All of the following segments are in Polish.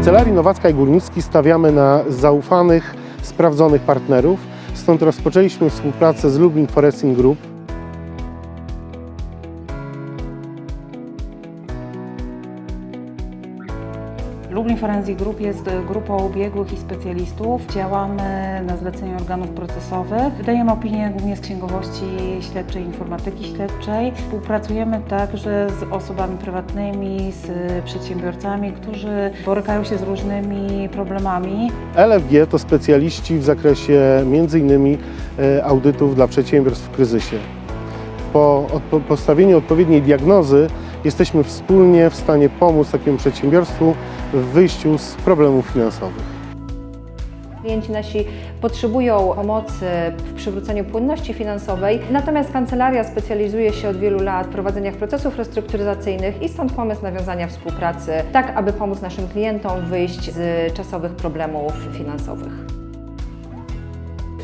Kancelarii Nowacka i Górnicki stawiamy na zaufanych, sprawdzonych partnerów. Stąd rozpoczęliśmy współpracę z Lublin Foresting Group. Lublin Forensic Group jest grupą biegłych i specjalistów. Działamy na zlecenie organów procesowych. Wydajemy opinie głównie z księgowości śledczej, informatyki śledczej. Współpracujemy także z osobami prywatnymi, z przedsiębiorcami, którzy borykają się z różnymi problemami. LFG to specjaliści w zakresie m.in. e, audytów dla przedsiębiorstw w kryzysie. Po postawieniu odpowiedniej diagnozy jesteśmy wspólnie w stanie pomóc takiemu przedsiębiorstwu w wyjściu z problemów finansowych. Klienci nasi potrzebują pomocy w przywróceniu płynności finansowej, natomiast kancelaria specjalizuje się od wielu lat w prowadzeniach procesów restrukturyzacyjnych i stąd pomysł nawiązania współpracy, tak aby pomóc naszym klientom wyjść z czasowych problemów finansowych.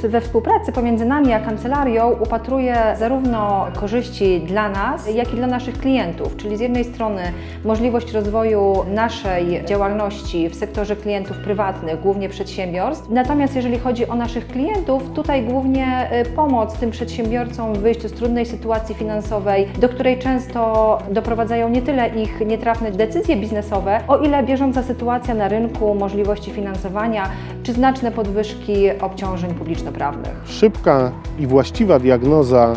We współpracy pomiędzy nami a kancelarią upatruję zarówno korzyści dla nas, jak i dla naszych klientów, czyli z jednej strony możliwość rozwoju naszej działalności w sektorze klientów prywatnych, głównie przedsiębiorstw. Natomiast jeżeli chodzi o naszych klientów, tutaj głównie y, pomoc tym przedsiębiorcom w wyjściu z trudnej sytuacji finansowej, do której często doprowadzają nie tyle ich nietrafne decyzje biznesowe, o ile bieżąca sytuacja na rynku, możliwości finansowania czy znaczne podwyżki obciążeń publiczno-prawnych. Szybka i właściwa diagnoza,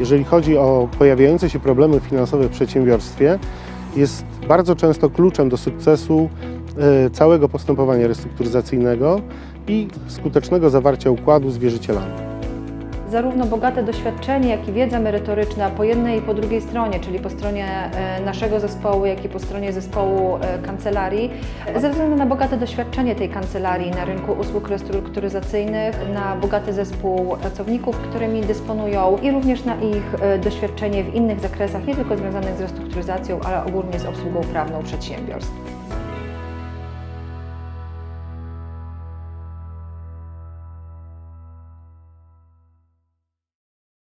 jeżeli chodzi o pojawiające się problemy finansowe w przedsiębiorstwie, jest bardzo często kluczem do sukcesu e, całego postępowania restrukturyzacyjnego i skutecznego zawarcia układu z wierzycielami. Zarówno bogate doświadczenie, jak i wiedza merytoryczna po jednej i po drugiej stronie, czyli po stronie e, naszego zespołu, jak i po stronie zespołu e, kancelarii, ze względu na bogate doświadczenie tej kancelarii na rynku usług restrukturyzacyjnych, na bogaty zespół pracowników, którymi dysponują i również na ich e, doświadczenie w innych zakresach, nie tylko związanych z restrukturyzacją, ale ogólnie z obsługą prawną przedsiębiorstw.